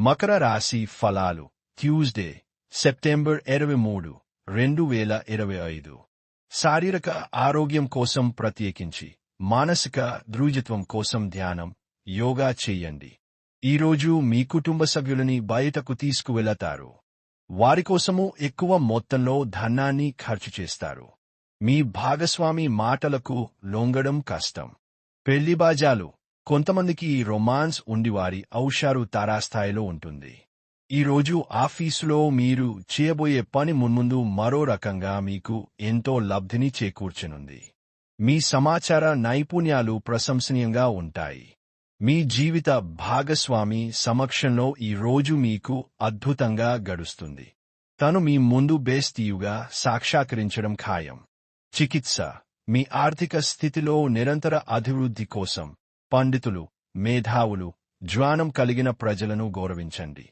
మకర రాశి ఫలాలు. Tuesday September ఇరవై మూడు రెండు వేల ఇరవై ఐదు. శారీరక ఆరోగ్యం కోసం ప్రత్యేకించి మానసిక దృఢత్వం కోసం ధ్యానం యోగా చేయండి. ఈరోజు మీ కుటుంబ సభ్యులని బయటకు తీసుకువెళతారు. వారి కోసము ఎక్కువ మొత్తంలో ధనాన్ని ఖర్చు చేస్తారు. మీ భాగస్వామి మాటలకు లొంగడం కష్టం. పెళ్ళి బాజాలు కొంతమందికి ఈ రొమాన్స్ ఉండివారి ఔషారు తారాస్థాయిలో ఉంటుంది. ఈరోజు ఆఫీసులో మీరు చేయబోయే పని మున్ముందు మరో రకంగా మీకు ఎంతో లబ్ధిని చేకూర్చనుంది. మీ సమాచార నైపుణ్యాలు ప్రశంసనీయంగా ఉంటాయి. మీ జీవిత భాగస్వామి సమక్షంలో ఈ రోజు మీకు అద్భుతంగా గడుస్తుంది. తను మీ ముందు బేస్తీయుగా సాక్షాత్కరించడం ఖాయం. చికిత్స మీ ఆర్థిక స్థితిలో నిరంతర అభివృద్ధి కోసం పండితులు మేధావులు జ్ఞానం కలిగిన ప్రజలను గౌరవించండి.